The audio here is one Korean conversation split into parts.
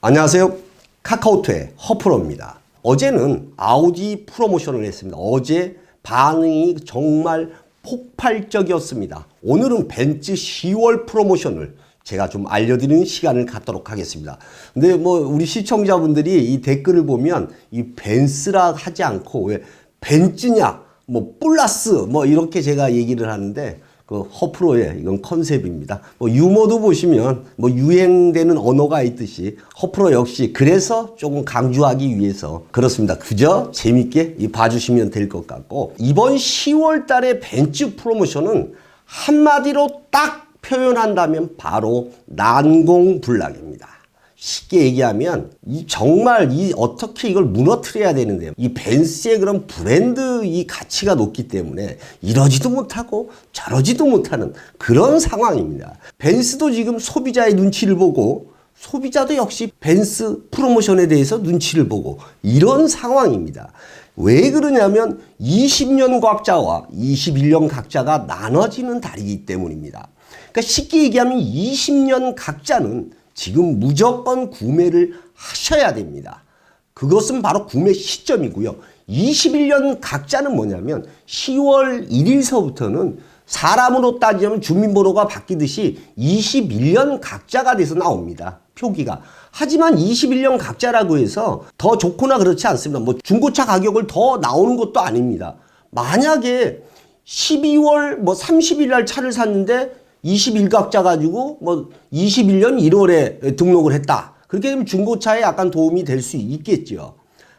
안녕하세요. 카카오톡의 허프로입니다. 어제는 아우디 프로모션을 했습니다. 어제 반응이 정말 폭발적이었습니다. 오늘은 벤츠 10월 프로모션을 제가 좀 알려드리는 시간을 갖도록 하겠습니다. 근데 뭐 우리 시청자분들이 이 댓글을 보면 이 벤츠라 하지 않고 왜 벤츠냐, 뭐 플러스 뭐 이렇게 제가 얘기를 하는데 그 허프로의 이건 컨셉입니다. 뭐 유머도 보시면 뭐 유행되는 언어가 있듯이 허프로 역시 그래서 조금 강조하기 위해서 그렇습니다. 그저 재밌게 이 봐주시면 될 것 같고 이번 10월 달에 벤츠 프로모션은 한마디로 딱 표현한다면 바로 난공불락입니다. 쉽게 얘기하면 이 정말 이 어떻게 이걸 무너뜨려야 되는데 이 벤츠의 그런 브랜드 이 가치가 높기 때문에 이러지도 못하고 저러지도 못하는 그런 상황입니다. 벤츠도 지금 소비자의 눈치를 보고 소비자도 역시 벤츠 프로모션에 대해서 눈치를 보고 이런 상황입니다. 왜 그러냐면 20년 각자와 21년 각자가 나눠지는 달이기 때문입니다. 그러니까 쉽게 얘기하면 20년 각자는 지금 무조건 구매를 하셔야 됩니다. 그것은 바로 구매 시점이고요. 21년 각자는 뭐냐면 10월 1일서부터는 사람으로 따지면 주민번호가 바뀌듯이 21년 각자가 돼서 나옵니다. 표기가. 하지만 21년 각자라고 해서 더 좋거나 그렇지 않습니다. 뭐 중고차 가격을 더 나오는 것도 아닙니다. 만약에 12월 뭐 30일 날 차를 샀는데 21각자 가지고 뭐 21년 1월에 등록을 했다. 그렇게 되면 중고차에 약간 도움이 될 수 있겠죠.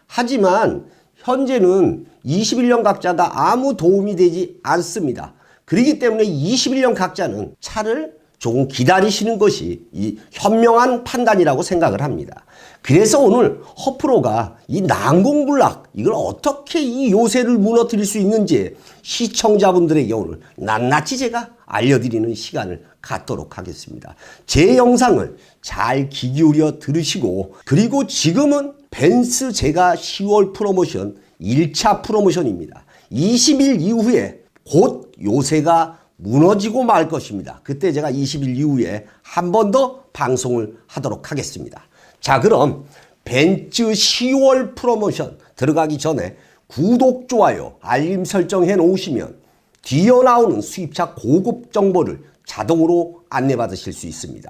하지만 현재는 21년 각자가 아무 도움이 되지 않습니다. 그렇기 때문에 21년 각자는 차를 조금 기다리시는 것이 이 현명한 판단이라고 생각을 합니다. 그래서 오늘 허프로가 이 난공불락 이걸 어떻게 이 요새를 무너뜨릴 수 있는지 시청자분들에게 오늘 낱낱이 제가 알려드리는 시간을 갖도록 하겠습니다. 제 영상을 잘 귀 기울여 들으시고 그리고 지금은 벤츠 제가 10월 프로모션 1차 프로모션입니다. 20일 이후에 곧 요새가 무너지고 말 것입니다. 그때 제가 20일 이후에 한 번 더 방송을 하도록 하겠습니다. 자, 그럼 벤츠 10월 프로모션 들어가기 전에 구독, 좋아요, 알림 설정 해 놓으시면 뒤어 나오는 수입차 고급 정보를 자동으로 안내받으실 수 있습니다.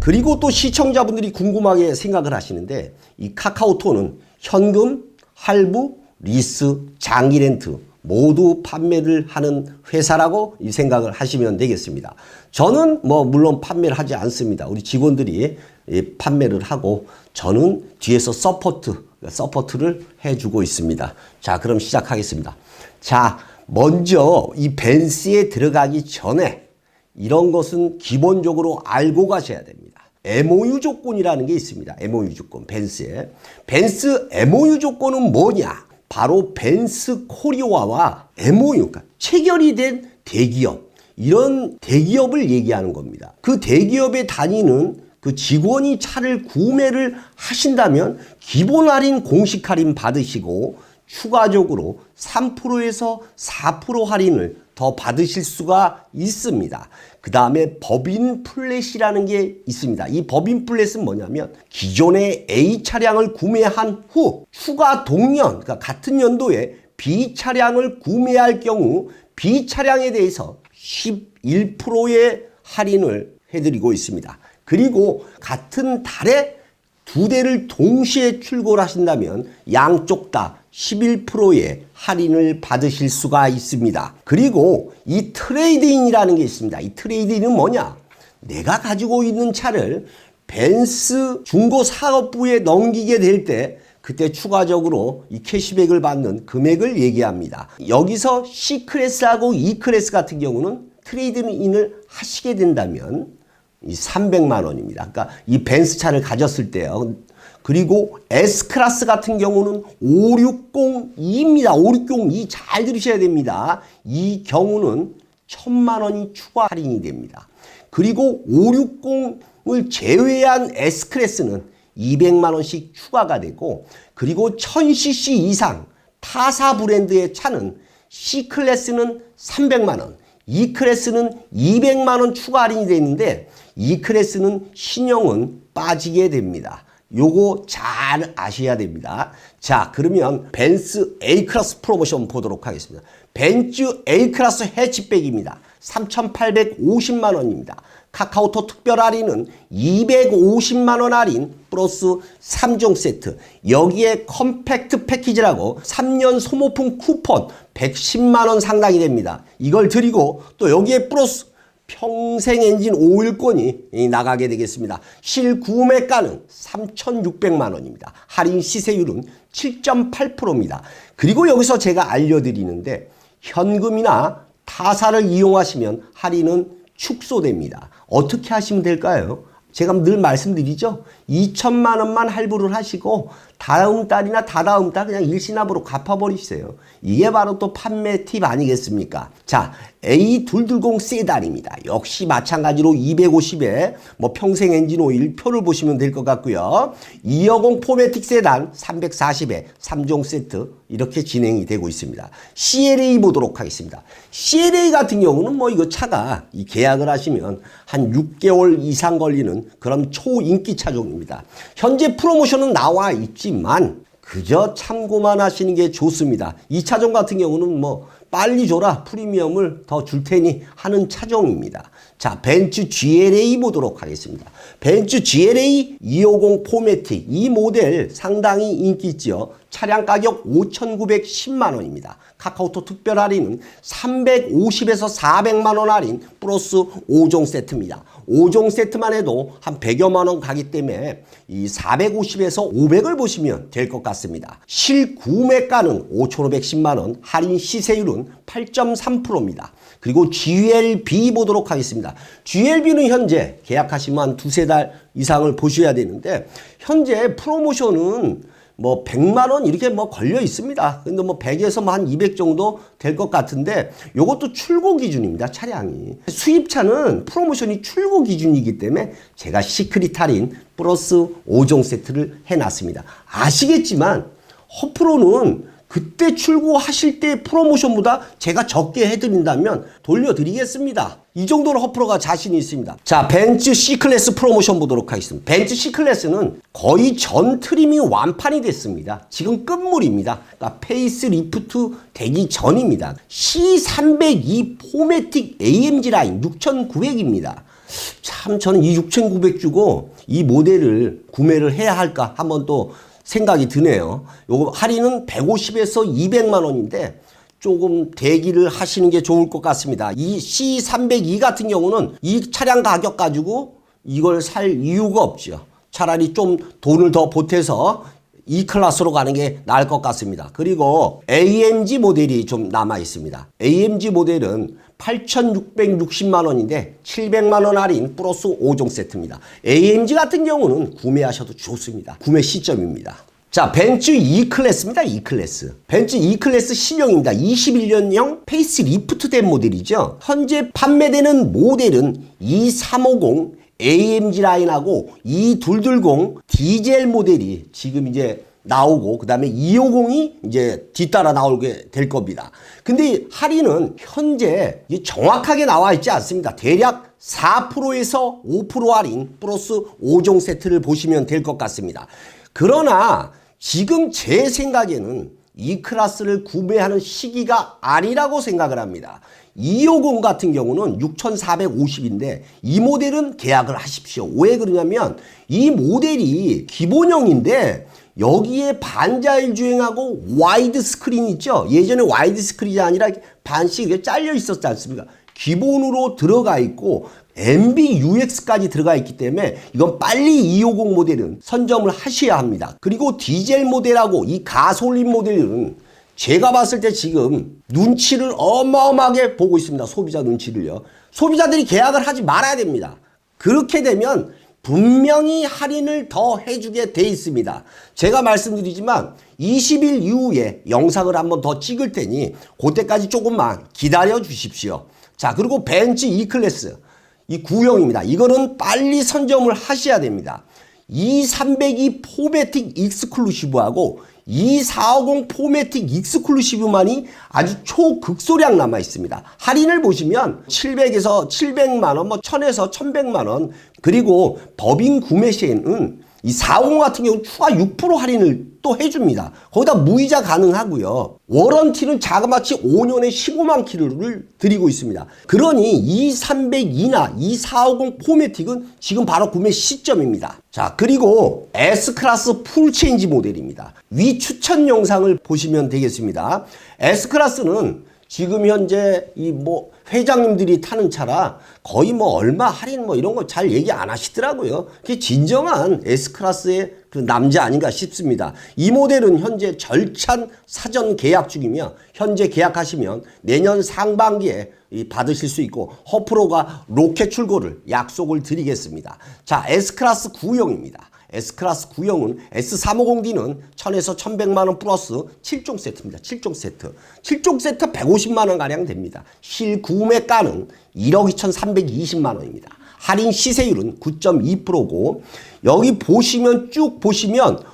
그리고 또 시청자분들이 궁금하게 생각을 하시는데 이 카카오톡은 현금, 할부, 리스, 장기 렌트 모두 판매를 하는 회사라고 이 생각을 하시면 되겠습니다. 저는 뭐 물론 판매를 하지 않습니다. 우리 직원들이 판매를 하고 저는 뒤에서 서포트, 서포트를 해주고 있습니다. 자, 그럼 시작하겠습니다. 자, 먼저 이 벤스에 들어가기 전에 이런 것은 기본적으로 알고 가셔야 됩니다. MOU 조건이라는 게 있습니다. MOU 조건, 벤스에. 벤스 MOU 조건은 뭐냐? 바로 벤스 코리아와 MOU, 그러니까 체결이 된 대기업, 이런 대기업을 얘기하는 겁니다. 그 대기업에 다니는 그 직원이 차를 구매를 하신다면 기본 할인, 공식 할인 받으시고 추가적으로 3%에서 4% 할인을 더 받으실 수가 있습니다. 그 다음에 법인 플랫이라는 게 있습니다. 이 법인 플랫은 뭐냐면 기존의 A 차량을 구매한 후 추가 동년, 그러니까 같은 연도에 B 차량을 구매할 경우 B 차량에 대해서 11%의 할인을 해드리고 있습니다. 그리고 같은 달에 두 대를 동시에 출고를 하신다면 양쪽 다 11%의 할인을 받으실 수가 있습니다. 그리고 이 트레이드인이라는 게 있습니다. 이 트레이드인은 뭐냐? 내가 가지고 있는 차를 벤스 중고 사업부에 넘기게 될 때 그때 추가적으로 이 캐시백을 받는 금액을 얘기합니다. 여기서 C클래스하고 E클래스 같은 경우는 트레이드인을 하시게 된다면 이 300만 원입니다. 그러니까 이 벤스 차를 가졌을 때요. 그리고 S클래스 같은 경우는 5602입니다. 5602 잘 들으셔야 됩니다. 이 경우는 1000만 원이 추가 할인이 됩니다. 그리고 560을 제외한 S클래스는 200만 원씩 추가가 되고 그리고 1000cc 이상 타사 브랜드의 차는 C 클래스는 300만 원, E 클래스는 200만 원 추가 할인이 되어 있는데 E 클래스는 신형은 빠지게 됩니다. 요거 잘 아셔야 됩니다. 자, 그러면 벤츠 A 클래스 프로모션 보도록 하겠습니다. 벤츠 A 클래스 해치백입니다. 3,850만 원입니다. 카카오톡 특별 할인은 250만 원 할인 플러스 3종 세트. 여기에 컴팩트 패키지라고 3년 소모품 쿠폰 110만 원 상당이 됩니다. 이걸 드리고 또 여기에 플러스 평생 엔진 오일권이 나가게 되겠습니다. 실구매가는 3,600만 원입니다. 할인 시세율은 7.8%입니다. 그리고 여기서 제가 알려드리는데 현금이나 타사를 이용하시면 할인은 축소됩니다. 어떻게 하시면 될까요? 제가 늘 말씀드리죠. 2천만 원만 할부를 하시고 다음 달이나 다다음 달 그냥 일시납으로 갚아버리세요. 이게 바로 또 판매 팁 아니겠습니까? 자, A220 세단입니다. 역시 마찬가지로 250에 뭐 평생 엔진 오일 표를 보시면 될 것 같고요. 250 포매틱 세단 340에 3종 세트 이렇게 진행이 되고 있습니다. CLA 보도록 하겠습니다. CLA 같은 경우는 뭐 이거 차가 이 계약을 하시면 한 6개월 이상 걸리는 그런 초인기 차종입니다. 현재 프로모션은 나와 있지만 그저 참고만 하시는 게 좋습니다. 이 차종 같은 경우는 뭐 빨리 줘라 프리미엄을 더 줄 테니 하는 차종입니다. 자 벤츠 GLA 보도록 하겠습니다. 벤츠 GLA 250 포매틱 이 모델 상당히 인기 있죠. 차량 가격 5,910만 원입니다. 카카오톡 특별 할인은 350에서 400만 원 할인 플러스 5종 세트입니다. 5종 세트만 해도 한 100여만 원 가기 때문에 이 450에서 500을 보시면 될 것 같습니다. 실구매가는 5,510만 원, 할인 시세율은 8.3%입니다. 그리고 GLB 보도록 하겠습니다. GLB는 현재 계약하시면 한 두세 달 이상을 보셔야 되는데 현재 프로모션은 뭐 100만 원 이렇게 뭐 걸려 있습니다. 근데 뭐 100에서 뭐 한 200 정도 될 것 같은데 요것도 출고 기준입니다. 차량이. 수입차는 프로모션이 출고 기준이기 때문에 제가 시크릿 할인 플러스 5종 세트를 해 놨습니다. 아시겠지만 허프로는 그때 출고하실 때 프로모션보다 제가 적게 해드린다면 돌려드리겠습니다. 이 정도로 허프로가 자신이 있습니다. 자, 벤츠 C클래스 프로모션 보도록 하겠습니다. 벤츠 C클래스는 거의 전 트림이 완판이 됐습니다. 지금 끝물입니다. 그러니까 페이스 리프트 되기 전입니다. C302 포매틱 AMG 라인 6,900입니다. 참 저는 이 6,900 주고 이 모델을 구매를 해야 할까 한번 또 생각이 드네요. 요거 할인은 150에서 200만 원인데 조금 대기를 하시는 게 좋을 것 같습니다. 이 C302 같은 경우는 이 차량 가격 가지고 이걸 살 이유가 없죠. 차라리 좀 돈을 더 보태서 E 클래스로 가는 게 나을 것 같습니다. 그리고 AMG 모델이 좀 남아 있습니다. AMG 모델은 8,660만 원인데 700만 원 할인 플러스 5종 세트입니다. AMG 같은 경우는 구매하셔도 좋습니다. 구매 시점입니다. 자, 벤츠 E 클래스입니다. E 클래스. 벤츠 E 클래스 신형입니다. 21년형 페이스 리프트 된 모델이죠. 현재 판매되는 모델은 E350 AMG 라인하고 E220 디젤 모델이 지금 이제 나오고 그 다음에 250이 이제 뒤따라 나오게 될 겁니다. 근데 할인은 현재 정확하게 나와 있지 않습니다. 대략 4%에서 5% 할인 플러스 5종 세트를 보시면 될 것 같습니다. 그러나 지금 제 생각에는 이 클래스를 구매하는 시기가 아니라고 생각을 합니다. 250 같은 경우는 6,450인데 이 모델은 계약을 하십시오. 왜 그러냐면 이 모델이 기본형인데 여기에 반자율 주행하고 와이드 스크린 있죠? 예전에 와이드 스크린이 아니라 반씩 이렇게 잘려 있었지 않습니까? 기본으로 들어가 있고 MBUX까지 들어가 있기 때문에 이건 빨리 250 모델은 선점을 하셔야 합니다. 그리고 디젤 모델하고 이 가솔린 모델은 제가 봤을 때 지금 눈치를 어마어마하게 보고 있습니다. 소비자 눈치를요. 소비자들이 계약을 하지 말아야 됩니다. 그렇게 되면 분명히 할인을 더 해주게 돼 있습니다. 제가 말씀드리지만 20일 이후에 영상을 한번 더 찍을 테니 그때까지 조금만 기다려 주십시오. 자, 그리고 벤츠 E클래스. 이 구형입니다. 이거는 빨리 선점을 하셔야 됩니다. 이302 포베틱 익스클루시브하고 이450 포매틱 익스클루시브만이 아주 초극소량 남아 있습니다. 할인을 보시면 700에서 700만 원, 뭐 1000에서 1100만 원, 그리고 법인 구매 시에는 이 450 같은 경우는 추가 6% 할인을 또 해줍니다. 거기다 무이자 가능하고요. 워런티는 자그마치 5년에 15만 킬로를 드리고 있습니다. 그러니 이 302나 이450 포매틱은 지금 바로 구매 시점입니다. 자, 그리고 S클래스 풀체인지 모델입니다. 위 추천 영상을 보시면 되겠습니다. S클래스는 지금 현재 이 뭐 회장님들이 타는 차라 거의 뭐 얼마 할인 뭐 이런 거 잘 얘기 안 하시더라고요. 그게 진정한 S클래스의 그 남자 아닌가 싶습니다. 이 모델은 현재 절찬 사전 계약 중이며 현재 계약하시면 내년 상반기에 이 받으실 수 있고 허프로가 로켓 출고를 약속을 드리겠습니다. 자, S클래스 구형입니다. S클래스 구형은 S350D는 1000에서 1100만원 플러스 7종 세트입니다. 7종 세트. 7종 세트 150만원 가량 됩니다. 실구매가는 1억 2320만원입니다. 할인 시세율은 9.2%고 여기 보시면 쭉 보시면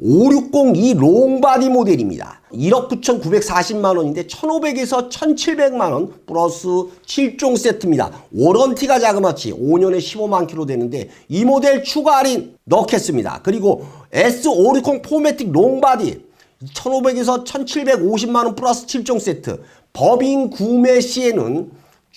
5602 롱바디 모델입니다. 1억 9,940만 원인데 1,500에서 1,700만 원 플러스 7종 세트입니다. 워런티가 자그마치 5년에 15만 킬로 되는데 이 모델 추가 할인 넣겠습니다. 그리고 S560 포매틱 롱바디 1,500에서 1,750만 원 플러스 7종 세트. 법인 구매 시에는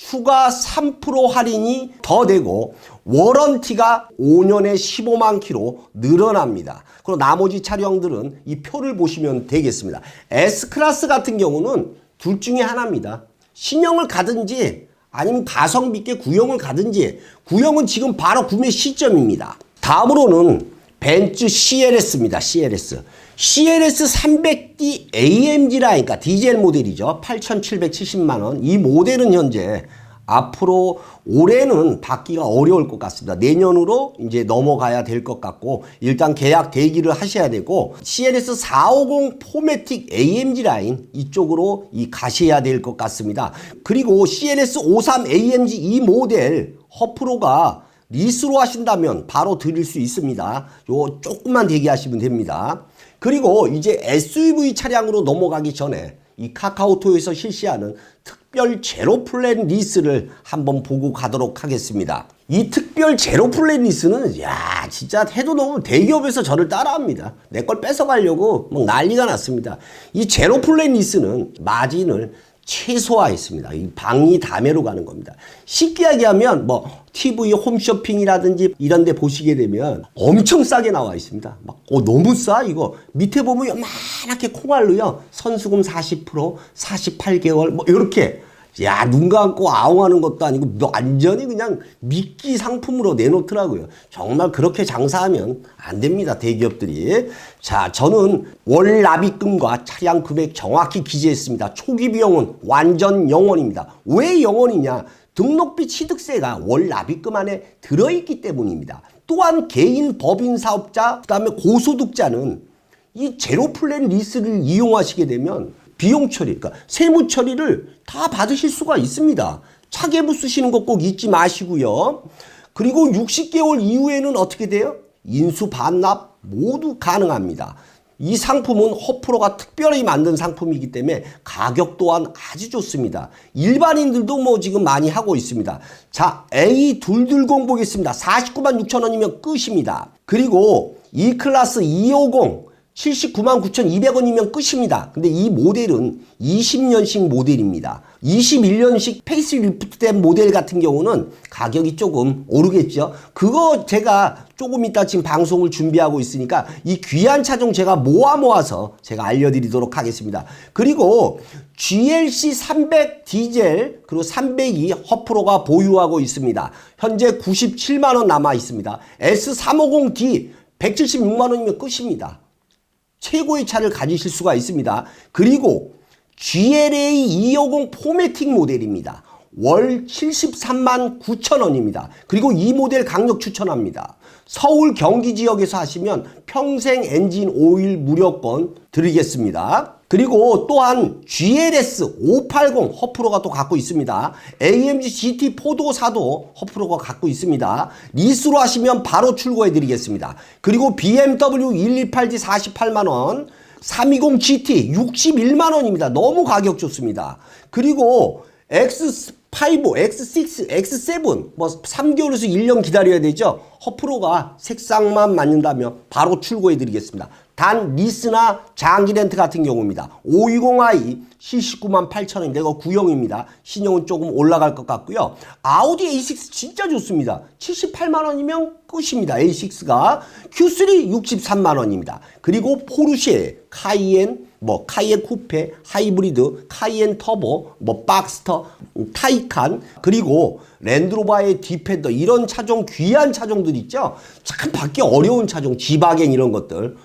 추가 3% 할인이 더 되고 워런티가 5년에 15만 킬로 늘어납니다. 그리고 나머지 차량들은 이 표를 보시면 되겠습니다. S클래스 같은 경우는 둘 중에 하나입니다. 신형을 가든지 아니면 가성비 있게 구형을 가든지 구형은 지금 바로 구매 시점입니다. 다음으로는 벤츠 CLS입니다. CLS. CLS 300D AMG 라인, 그러니까 디젤 모델이죠. 8,770만원. 이 모델은 현재 앞으로 올해는 받기가 어려울 것 같습니다. 내년으로 이제 넘어가야 될 것 같고 일단 계약 대기를 하셔야 되고 CLS 450 포매틱 AMG 라인 이쪽으로 이 가셔야 될 것 같습니다. 그리고 CLS 53 AMG 이 모델 허프로가 리스로 하신다면 바로 드릴 수 있습니다. 요 조금만 대기하시면 됩니다. 그리고 이제 SUV 차량으로 넘어가기 전에 이 카카오톡에서 실시하는 특별 제로 플랜 리스를 한번 보고 가도록 하겠습니다. 이 특별 제로 플랜 리스는 야 진짜 해도 너무 대기업에서 저를 따라합니다. 내 걸 뺏어가려고 막 난리가 났습니다. 이 제로 플랜 리스는 마진을 최소화했습니다. 이 방이 다매로 가는 겁니다. 쉽게 얘기하면 뭐 TV 홈쇼핑이라든지 이런 데 보시게 되면 엄청 싸게 나와 있습니다. 막 어, 너무 싸 이거. 밑에 보면 요만하게 콩알로요. 선수금 40% 48개월 뭐 이렇게 야, 눈 감고 아웅하는 것도 아니고 완전히 그냥 미끼 상품으로 내놓더라고요. 정말 그렇게 장사하면 안 됩니다. 대기업들이. 자, 저는 월 납입금과 차량 금액 정확히 기재했습니다. 초기 비용은 완전 영원입니다. 왜 영원이냐? 등록비 취득세가 월 납입금 안에 들어있기 때문입니다. 또한 개인 법인 사업자, 그 다음에 고소득자는 이 제로 플랜 리스를 이용하시게 되면 비용 처리, 그러니까 세무 처리를 다 받으실 수가 있습니다. 차계부 쓰시는 거 꼭 잊지 마시고요. 그리고 60개월 이후에는 어떻게 돼요? 인수 반납 모두 가능합니다. 이 상품은 허프로가 특별히 만든 상품이기 때문에 가격 또한 아주 좋습니다. 일반인들도 뭐 지금 많이 하고 있습니다. 자, A220 보겠습니다. 49만 6천 원이면 끝입니다. 그리고 E 클래스 250 79만 9,200원이면 끝입니다. 근데 이 모델은 20년식 모델입니다. 21년식 페이스리프트된 모델 같은 경우는 가격이 조금 오르겠죠. 그거 제가 조금 이따 지금 방송을 준비하고 있으니까 이 귀한 차종 제가 모아 모아서 제가 알려드리도록 하겠습니다. 그리고 GLC 300 디젤 그리고 302 허프로가 보유하고 있습니다. 현재 97만원 남아 있습니다. S350D 176만원이면 끝입니다. 최고의 차를 가지실 수가 있습니다. 그리고 GLA 250 포매틱 모델입니다. 월 73만 9천 원입니다. 그리고 이 모델 강력 추천합니다. 서울 경기 지역에서 하시면 평생 엔진 오일 무료권 드리겠습니다. 그리고 또한 GLS 580 허프로가 또 갖고 있습니다. AMG GT4도 사도 허프로가 갖고 있습니다. 리스로 하시면 바로 출고해 드리겠습니다. 그리고 BMW 1180 48만원 320 GT 61만 원입니다. 너무 가격 좋습니다. 그리고 X5, X6, X7 뭐 3개월에서 1년 기다려야 되죠. 허프로가 색상만 맞는다면 바로 출고해 드리겠습니다. 단 리스나 장기 렌트 같은 경우입니다. 520i 79만 8천 원인데 이거 구형입니다. 신형은 조금 올라갈 것 같고요. 아우디 A6 진짜 좋습니다. 78만 원이면 끝입니다. A6가 Q3 63만 원입니다. 그리고 포르쉐 카이엔 뭐 카이엔 쿠페, 하이브리드, 카이엔 터보, 뭐 박스터, 타이칸 그리고 랜드로버의 디펜더 이런 차종 귀한 차종들 있죠. 참 받기 어려운 차종 지바겐 이런 것들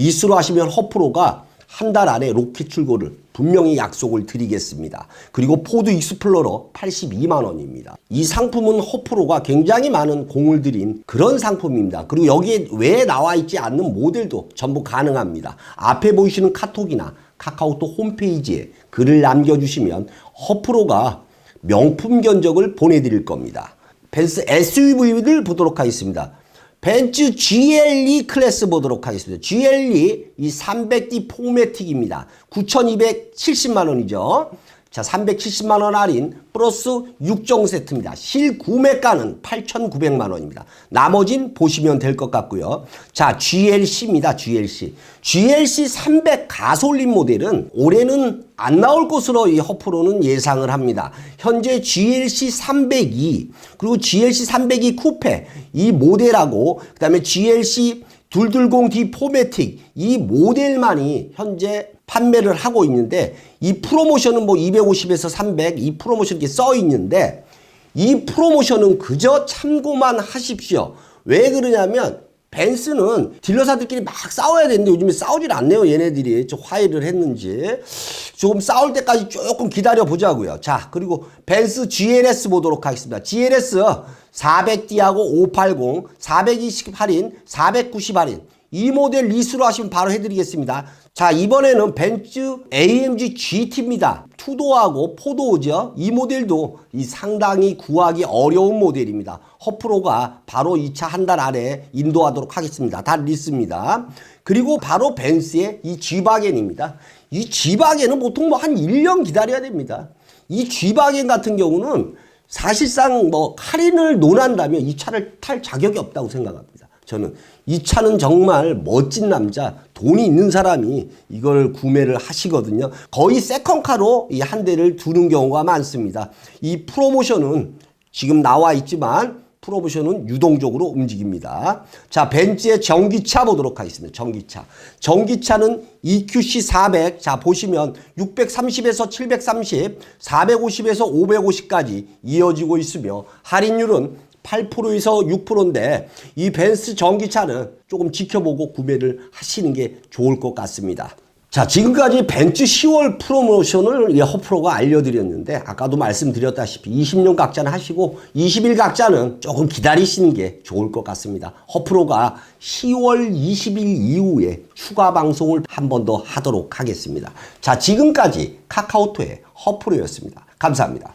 리스로 하시면 허프로가 한 달 안에 로켓 출고를 분명히 약속을 드리겠습니다. 그리고 포드 익스플로러 82만 원입니다. 이 상품은 허프로가 굉장히 많은 공을 들인 그런 상품입니다. 그리고 여기에 왜 나와 있지 않는 모델도 전부 가능합니다. 앞에 보이시는 카톡이나 카카오톡 홈페이지에 글을 남겨주시면 허프로가 명품 견적을 보내드릴 겁니다. 벤츠 SUV를 보도록 하겠습니다. 벤츠 GLE 클래스 보도록 하겠습니다. GLE 이 300D 포매틱입니다. 9,270만 원이죠. 자, 370만 원 할인 플러스 6종 세트입니다. 실 구매가는 8,900만 원입니다. 나머진 보시면 될 것 같고요. 자, GLC입니다. GLC. GLC 300 가솔린 모델은 올해는 안 나올 것으로 이 허프로는 예상을 합니다. 현재 GLC 302 그리고 GLC 302 쿠페 이 모델하고 그다음에 GLC 220D 포매틱 이 모델만이 현재 판매를 하고 있는데 이 프로모션은 뭐 250에서 300 이 프로모션 이렇게 써 있는데 이 프로모션은 그저 참고만 하십시오. 왜 그러냐면 벤스는 딜러사들끼리 막 싸워야 되는데 요즘에 싸우질 않네요. 얘네들이 좀 화해를 했는지 조금 싸울 때까지 조금 기다려 보자고요. 자 그리고 벤스 GLS 보도록 하겠습니다. GLS 400D하고 580 420 할인 490 할인 이 모델 리스로 하시면 바로 해드리겠습니다. 자 이번에는 벤츠 AMG GT입니다. 투도하고 포도죠. 이 모델도 이 상당히 구하기 어려운 모델입니다. 허프로가 바로 이 차 한 달 안에 인도하도록 하겠습니다. 다 리스입니다. 그리고 바로 벤츠의 이 G바겐입니다. 이 G바겐은 보통 뭐 한 1년 기다려야 됩니다. 이 G바겐 같은 경우는 사실상 뭐 할인을 논한다면 이 차를 탈 자격이 없다고 생각합니다. 저는 이 차는 정말 멋진 남자, 돈이 있는 사람이 이걸 구매를 하시거든요. 거의 세컨카로 이 한 대를 두는 경우가 많습니다. 이 프로모션은 지금 나와 있지만 프로모션은 유동적으로 움직입니다. 자, 벤츠의 전기차 보도록 하겠습니다. 전기차. 전기차는 EQC 400. 자, 보시면 630에서 730, 450에서 550까지 이어지고 있으며 할인율은 8%에서 6%인데 이 벤츠 전기차는 조금 지켜보고 구매를 하시는 게 좋을 것 같습니다. 자, 지금까지 벤츠 10월 프로모션을 이 허프로가 알려드렸는데 아까도 말씀드렸다시피 20년 각자는 하시고 20일 각자는 조금 기다리시는 게 좋을 것 같습니다. 허프로가 10월 20일 이후에 추가 방송을 한 번 더 하도록 하겠습니다. 자, 지금까지 카카오톡의 허프로였습니다. 감사합니다.